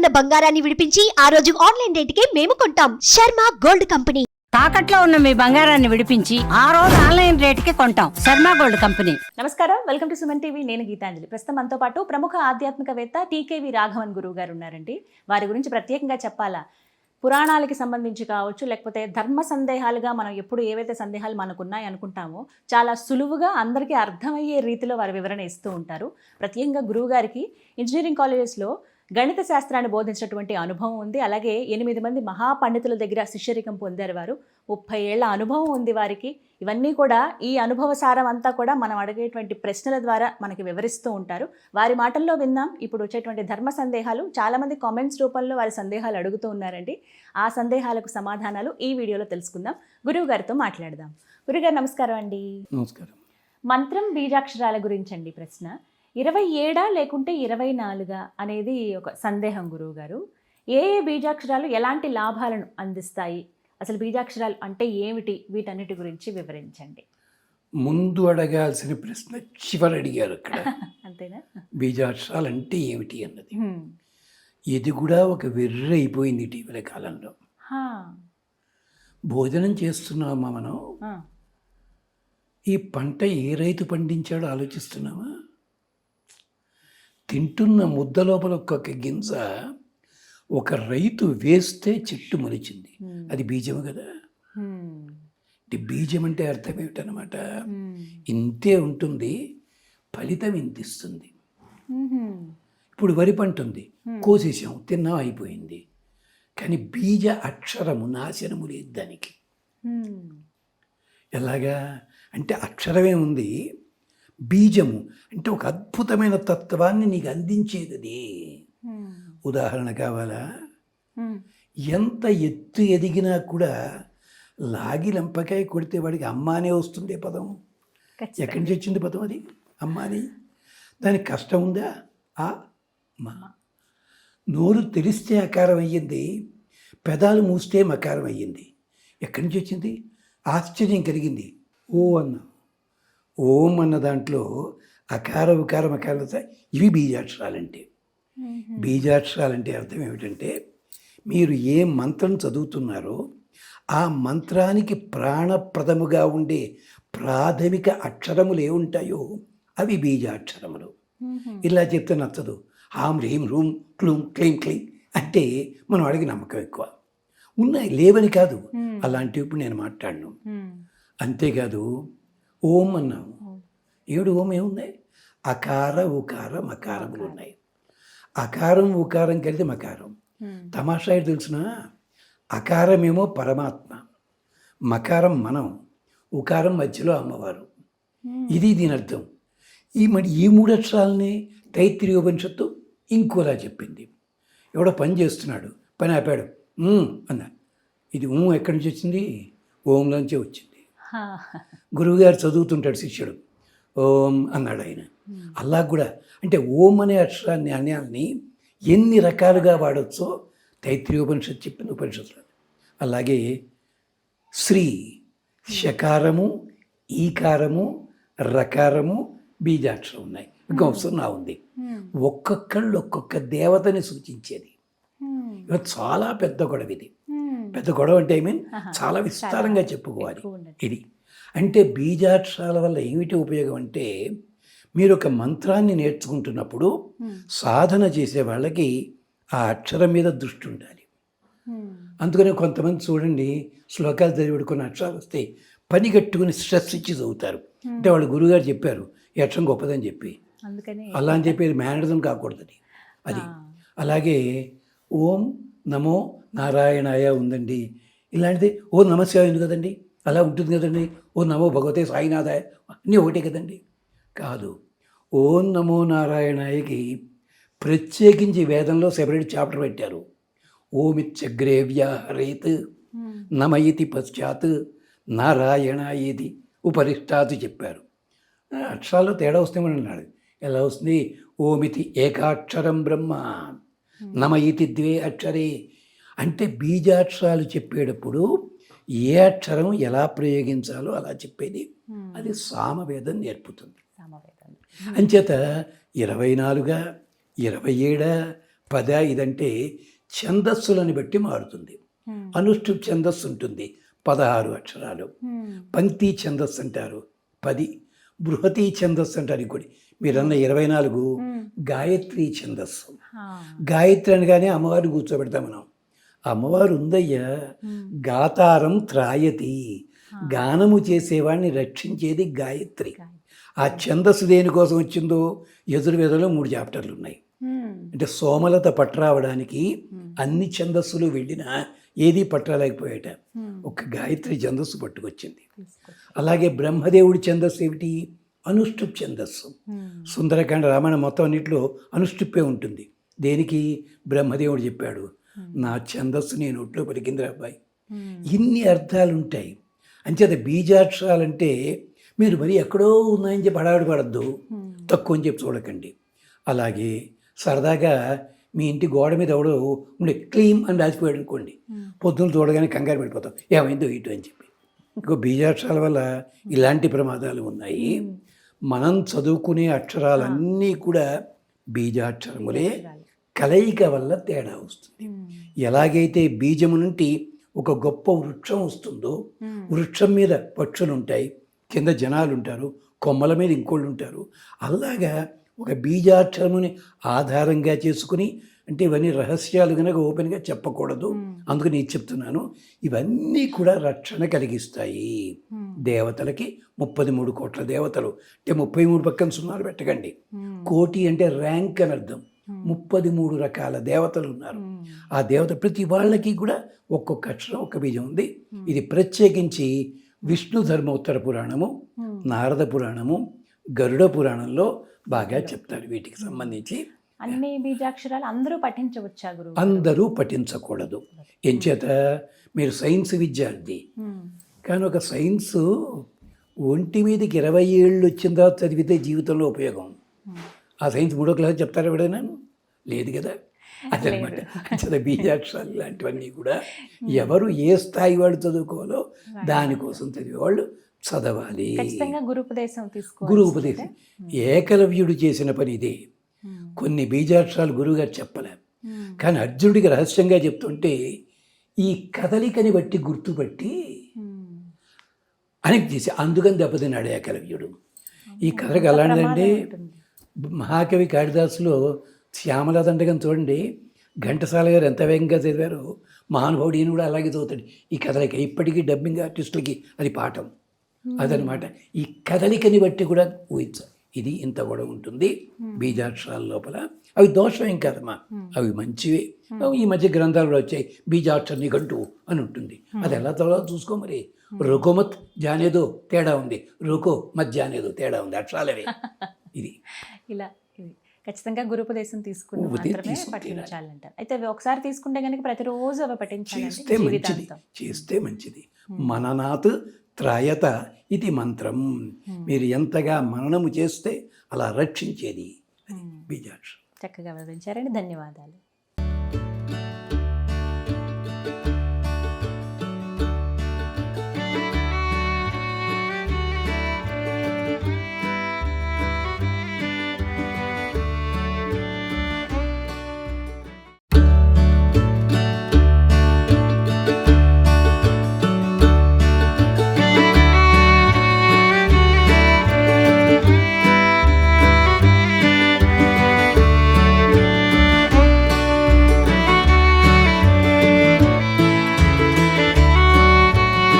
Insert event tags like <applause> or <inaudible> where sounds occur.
ఉన్న బంగారాన్ని విడిపించి ఆ రోజు ఆన్లైన్ రేటుకే మేము కొంటాం. Sharma gold company. తాకట్లో ఉన్న మీ బంగారాన్ని విడిపించి ఆ రోజు ఆన్లైన్ రేటుకి కొంటాం. Sharma gold company. నమస్కారం. Welcome to Suman TV. నేను గీతాంజలి. ప్రస్తుతం మనతో పాటు ప్రముఖ ఆధ్యాత్మికవేత్త టీకేవి రాఘవన్ గురువు గారు ఉన్నారండి. వారి గురించి ప్రత్యేకంగా చెప్పాలా? పురాణాలకి సంబంధించి కావచ్చు లేకపోతే ధర్మ సందేహాలుగా మనం ఎప్పుడు ఏవైతే సందేహాలు మనకు ఉన్నాయి అనుకుంటామో చాలా సులువుగా అందరికీ అర్థమయ్యే రీతిలో వారి వివరణ ఇస్తూ ఉంటారు. ప్రత్యేకంగా గురువు గారికి ఇంజనీరింగ్ కాలేజెస్లో గణిత శాస్త్రాన్ని బోధించినటువంటి అనుభవం ఉంది. అలాగే ఎనిమిది మంది మహాపండితుల దగ్గర శిష్యరికం పొందారు వారు. ముప్పై ఏళ్ళ అనుభవం ఉంది వారికి. ఇవన్నీ కూడా ఈ అనుభవ సారం అంతా కూడా మనం అడిగేటువంటి ప్రశ్నల ద్వారా మనకి వివరిస్తూ ఉంటారు. వారి మాటల్లో విందాం ఇప్పుడు వచ్చేటువంటి ధర్మ సందేహాలు. చాలామంది కామెంట్స్ రూపంలో వారి సందేహాలు అడుగుతూ ఉన్నారండి. ఆ సందేహాలకు సమాధానాలు ఈ వీడియోలో తెలుసుకుందాం. గురువు గారితో మాట్లాడదాం. గురుగారు నమస్కారం అండి. నమస్కారం. మంత్రం బీజాక్షరాల గురించి అండి ప్రశ్న. ఇరవై ఏడా లేకుంటే ఇరవై నాలుగా అనేది ఒక సందేహం గురువు గారు ఏ ఏ బీజాక్షరాలు ఎలాంటి లాభాలను అందిస్తాయి? అసలు బీజాక్షరాలు అంటే ఏమిటి? వీటన్నిటి గురించి వివరించండి. ముందు అడగాల్సిన ప్రశ్న చివరి అడిగారు అక్కడ. <laughs> అంతేనా? బీజాక్షరాలు అంటే ఏమిటి అన్నది. ఇది కూడా ఒక వెర్రి అయిపోయింది ఇటీవల కాలంలో. భోజనం చేస్తున్నామా మనం. ఈ పంట ఏ రైతు పండించాడో ఆలోచిస్తున్నామా తింటున్న ముద్ద లోపల ఒక్కొక్క గింజ ఒక రైతు వేస్తే చెట్టు మొలిచింది. అది బీజము కదా. బీజం అంటే అర్థం ఏమిటనమాట. ఇంతే ఉంటుంది ఫలితం ఇంత ఇస్తుంది. ఇప్పుడు వరి పంట ఉంది కోసేసాం తిన్నాం అయిపోయింది. కానీ బీజ అక్షరము నాశనము లేదు దానికి. ఎలాగా? అంటే అక్షరమే ఉంది బీజము అంటే ఒక అద్భుతమైన తత్వాన్ని నీకు అందించేది అది. ఉదాహరణ కావాలా. ఎంత ఎత్తు ఎదిగినా కూడా లాగి లంపకాయ కొడితే వాడికి అమ్మానే వస్తుంది పదం. ఎక్కడి నుంచి వచ్చింది పదం అది? అమ్మాని? దానికి కష్టం ఉందా? ఆ మా. నోరు తెరిస్తే అకారం అయ్యింది పెదాలు మూస్తే మకారం అయ్యింది ఎక్కడి నుంచి వచ్చింది? ఆశ్చర్యం కలిగింది. ఓ అన్న. ఓం అన్న దాంట్లో అకార ఉకారం అకారం వస్తాయి. ఇవి బీజాక్షరాలంటే హ్మ్. బీజాక్షరాలంటే అర్థం ఏమిటంటే మీరు ఏ మంత్రం చదువుతున్నారో ఆ మంత్రానికి ప్రాణప్రదముగా ఉండే ప్రాథమిక అక్షరములు ఏముంటాయో అవి బీజాక్షరములు హ్మ్. ఇలా చెప్తే నచ్చదు హాం రీం రూం క్లూం క్లీం క్లీం అంటే మనం అడిగి నమ్మకం ఎక్కువ ఉన్నాయి లేవని కాదు. అలాంటివి ఇప్పుడు నేను మాట్లాడను హ్మ్. అంతేకాదు ఓం. అన్నాము ఏడు ఓం ఏముంది అకార ఉకార మకారములు ఉన్నాయి. అకారం ఉకారం కలిసి మకారం. తమాషా తెలుసిన? అకారమేమో పరమాత్మ మకారం మనం ఉకారం మధ్యలో అమ్మవారు. ఇది దీని అర్థం. ఈ మరి ఈ మూడు అక్షరాలని తైత్తిరి ఉపనిషత్తు ఇంకోలా చెప్పింది. ఎవడో పని చేస్తున్నాడు పని ఆపాడు. అన్న. ఇది ఊ ఎక్కడి నుంచి వచ్చింది? ఓంలోంచే వచ్చింది. గురువుగారు చదువుతుంటాడు శిష్యుడు. ఓం అన్నాడు ఆయన. అలా కూడా అంటే ఓం అనే అక్షరాన్ని అన్యాన్ని ఎన్ని రకాలుగా వాడచ్చో తైత్రి ఉపనిషత్తు చెప్పిన ఉపనిషత్తులు. అలాగే శ్రీ షకారము ఈకారము రకారము బీజాక్షరం ఉన్నాయి. గంసం నా ఉంది. హ్మ్. ఒక్కొక్కళ్ళు ఒక్కొక్క దేవతని సూచించేది. ఇది చాలా పెద్ద గొడవ ఇది. పెద్ద గొడవ అంటే ఐ మీన్. చాలా విస్తారంగా చెప్పుకోవాలి. ఇది అంటే బీజాక్షరాల వల్ల ఏమిటి ఉపయోగం అంటే మీరు ఒక మంత్రాన్ని నేర్చుకుంటున్నప్పుడు. సాధన చేసే వాళ్ళకి ఆ అక్షరం మీద దృష్టి ఉండాలి. అందుకనే కొంతమంది చూడండి శ్లోకాలు చదివాడు కొన్ని అక్షరాలు వస్తే పని కట్టుకుని స్ట్రెస్ ఇచ్చి చదువుతారు అంటే వాళ్ళు గురువుగారు చెప్పారు ఈ అక్షరం గొప్పదని చెప్పి అలా అని చెప్పి మేనరిజం కాకూడదు అది. అలాగే ఓం నమో నారాయణాయ ఉందండి. ఇలాంటిది ఓ నమస్కారం ఉంది కదండి? అలా ఉంటుంది కదండి. ఓ నమో భగవతే సాయినాథాయ. అన్నీ ఒకటే కదండి. కాదు. ఓం నమో నారాయణాయకి ప్రత్యేకించి వేదంలో సెపరేట్ చాప్టర్ పెట్టారు. ఓమిచ్చగ్రేవ్య హరేత్ హ్మ్. నమ ఇతి పశ్చాత్ నారాయణ ఇది ఉపరిష్టాత్ చెప్పారు అక్షరాల్లో తేడా వస్తామని అన్నాడు. ఎలా వస్తుంది? ఓమితి ఏకాక్షరం బ్రహ్మ. నమ ఇతి ద్వే అక్షరే. అంటే బీజాక్షరాలు చెప్పేటప్పుడు ఏ అక్షరం ఎలా ప్రయోగించాలో అలా చెప్పేది. హ్మ్. అది సామవేదం నేర్పుతుంది. సామవేదం. అంచేత ఇరవై నాలుగా ఇరవై ఏడా పద ఇదంటే ఛందస్సులను బట్టి మారుతుంది. అనుష్ఠు ఛందస్సు ఉంటుంది. పదహారు అక్షరాలు. పంక్తి ఛందస్సు అంటారు. పది బృహతి ఛందస్సు అంటారు ఇంకోటి మీరన్న ఇరవై నాలుగు గాయత్రి ఛందస్సు. గాయత్రి అనగానే అమ్మవారిని కూర్చోబెడతాం మనం. అమ్మవారు ఉందయ్యా గాతారం త్రాయతి. గానము చేసేవాడిని రక్షించేది గాయత్రి. ఆ ఛందస్సు దేనికోసం వచ్చిందో ఎదురువేదలో మూడు చాప్టర్లు ఉన్నాయి. అంటే సోమలత పట్టరావడానికి అన్ని ఛందస్సులు వెళ్ళినా ఏది పట్టలేకపోయాట. ఒక గాయత్రి ఛందస్సు పట్టుకొచ్చింది. అలాగే బ్రహ్మదేవుడి ఛందస్సు ఏమిటి? అనుష్ఠుప్ ఛందస్సు. సుందరకాండ రామాయణ మొత్తం అన్నింటిలో అనుష్ఠుప్పే ఉంటుంది. దేనికి? బ్రహ్మదేవుడు చెప్పాడు. నా ఛందస్సు నేను ఒట్లో పలికిందిరా అబ్బాయి. ఇన్ని అర్థాలు ఉంటాయి అంచేత బీజాక్షరాలంటే మీరు మరి ఎక్కడో ఉన్నాయని చెప్పి హడావిడి పడద్దు. తక్కువ అని చెప్పి చూడకండి. అలాగే సరదాగా మీ ఇంటి గోడ మీద ఎవడో ఉండే క్లీమ్ అని రాసిపోయాడు అనుకోండి. పొద్దున్న చూడగానే కంగారు పడిపోతాం. ఏమైందో ఇటు అని చెప్పి. ఇంకో బీజాక్షరాల వల్ల ఇలాంటి ప్రమాదాలు ఉన్నాయి. మనం చదువుకునే అక్షరాలన్నీ కూడా బీజాక్షరములే. కలయిక వల్ల తేడా వస్తుంది. ఎలాగైతే బీజము నుండి ఒక గొప్ప వృక్షం వస్తుందో వృక్షం మీద పక్షులు ఉంటాయి కింద జనాలు ఉంటారు కొమ్మల మీద ఇంకోళ్ళు ఉంటారు అలాగా ఒక బీజాక్షరముని ఆధారంగా చేసుకుని అంటే ఇవన్నీ రహస్యాలు కనుక ఓపెన్గా చెప్పకూడదు. అందుకని నేను చెప్తున్నాను ఇవన్నీ కూడా రక్షణ కలిగిస్తాయి. దేవతలకి ముప్పది మూడు కోట్ల దేవతలు. అంటే ముప్పై మూడు పక్కన సున్నాలు పెట్టకండి. కోటి అంటే ర్యాంక్ అని అర్థం. ముప్పది మూడు రకాల దేవతలు ఉన్నారు. ఆ దేవత ప్రతి వాళ్ళకి కూడా ఒక్కొక్క అక్షరం ఒక్క బీజం ఉంది. ఇది ప్రత్యేకించి విష్ణు ధర్మోత్తర పురాణము. నారద పురాణము గరుడ పురాణంలో బాగా చెప్తారు వీటికి సంబంధించి. అన్ని బీజాక్షరాలు అందరూ పఠించవచ్చా గురువు అందరూ పఠించకూడదు. ఎంచేత మీరు సైన్స్ విద్యార్థి. కానీ ఒక సైన్స్ ఒంటి మీదకి ఇరవై ఏళ్ళు వచ్చిన తర్వాత చదివితే జీవితంలో ఉపయోగం. ఆ సైన్స్ మూడో క్లాస్ చెప్తారా ఎవడైనా లేదు కదా? అదనమాట. అంచేత బీజాక్షరాలు ఇలాంటివన్నీ కూడా ఎవరు ఏ స్థాయి వాడు చదువుకోవాలో దానికోసం చదివేవాళ్ళు. చదవాలి. గురుపదేశం గురు ఉపదేశం ఏకలవ్యుడు చేసిన పని ఇదే. కొన్ని బీజాక్షరాలు గురువుగారు చెప్పలే. కానీ అర్జునుడికి రహస్యంగా చెప్తుంటే ఈ కదలికని బట్టి గుర్తుపట్టి ఉమ్. అని చేసి అందుకని దెబ్బతిన్నాడు ఏకలవ్యుడు. ఈ కథలకు అలాంటిదంటే. మహాకవి కాళిదాసులో శ్యామల దండకం చూడండి. ఘంటసాల గారు ఎంత వేగంగా చదివారో మహానుభావుడు ఈయన కూడా అలాగే చదువుతాడు. ఈ కథలకి ఇప్పటికీ డబ్బింగ్ ఆర్టిస్టులకి అది పాఠం. అదనమాట. ఈ కదలికని బట్టి కూడా ఊహించాలి ఇది ఇంత కూడా ఉంటుంది బీజాక్షరాల లోపల. అవి దోషం ఏం కాదమ్మా. అవి మంచివే. ఈ మధ్య గ్రంథాలు కూడా వచ్చాయి బీజాక్షర నిఘంటు అని ఉంటుంది. అది ఎలా తర్వాత చూసుకో మరి? రుకోమత్ జానేదో తేడా ఉంది. రుకో మత్ జానేదో తేడా ఉంది. అక్షరాలవే. <laughs> ఇది. ఇలా ఖచ్చితంగా గురుపదేశం పఠించాలంటారు. అయితే అవి ఒకసారి తీసుకుంటే కనుక ప్రతిరోజు అవి పఠించాలంటే చేస్తే మంచిది. చేస్తే మంచిది. మననాత్ త్రాయత ఇది మంత్రం. మీరు ఎంతగా మననము చేస్తే అలా రక్షించేది. అది బీజాక్షరం. చక్కగా వివరించారండి. ధన్యవాదాలు.